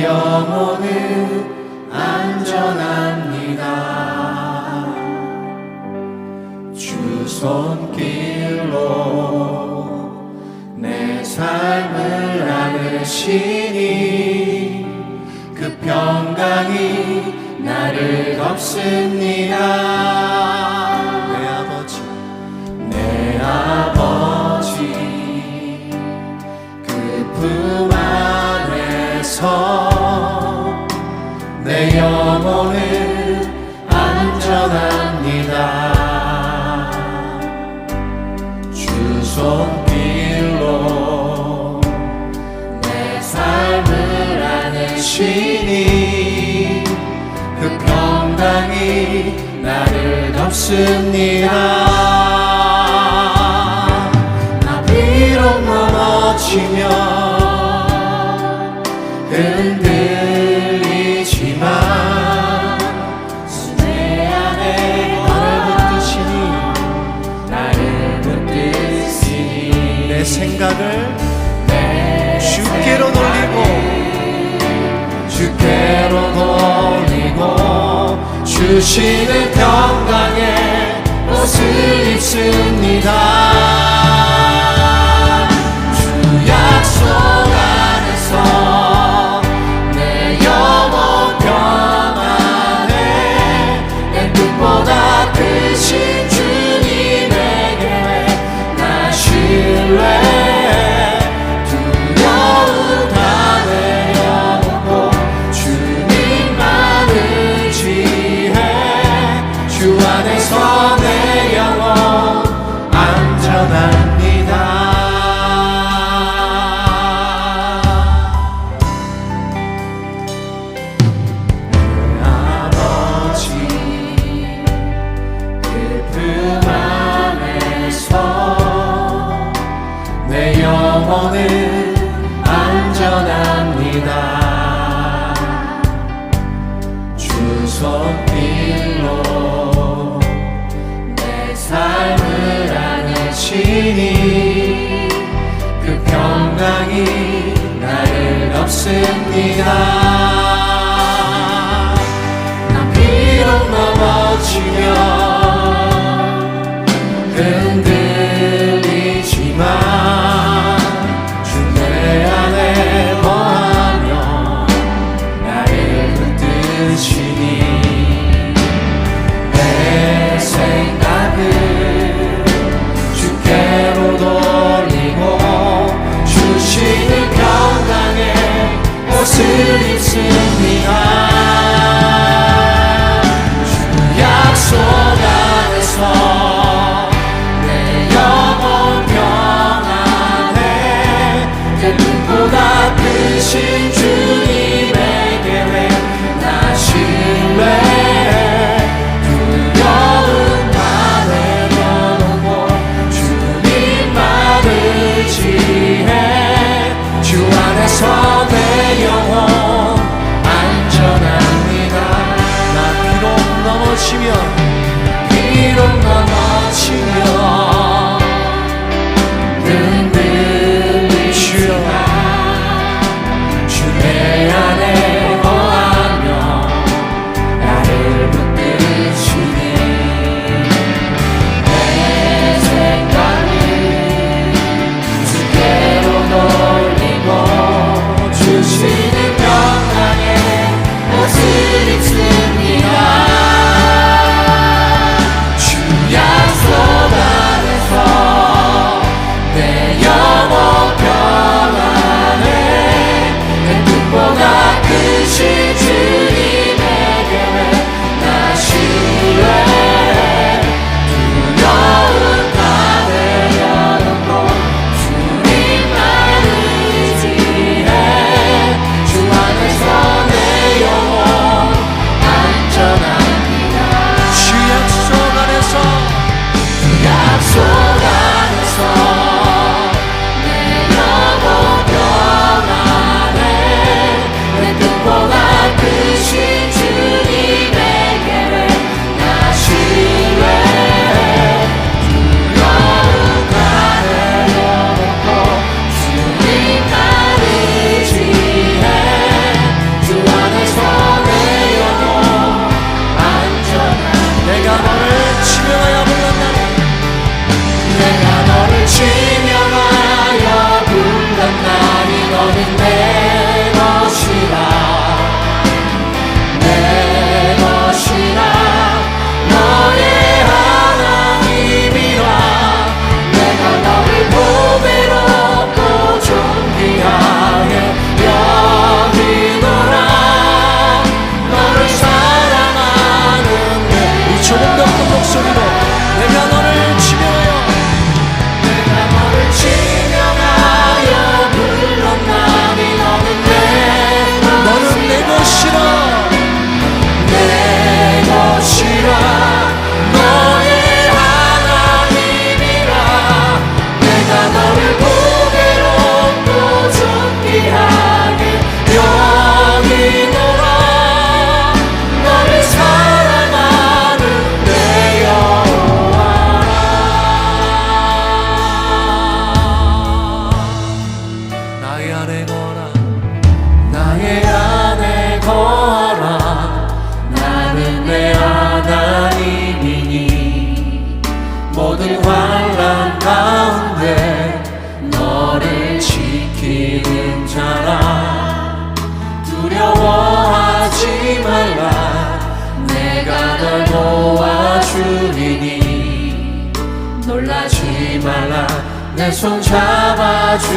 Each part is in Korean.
영혼은 안전합니다. 주 손길로 내 삶을 안으시니 그 평강이 나를 덮습니다. 없습니다. 나 비록 넘어지며 주께로 돌리고 주께로 돌리고 주시는 평강의 옷을 입습니다. 주시니 그 평강이 나를 없습니다. to himself.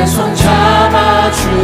내손 잡아주리라.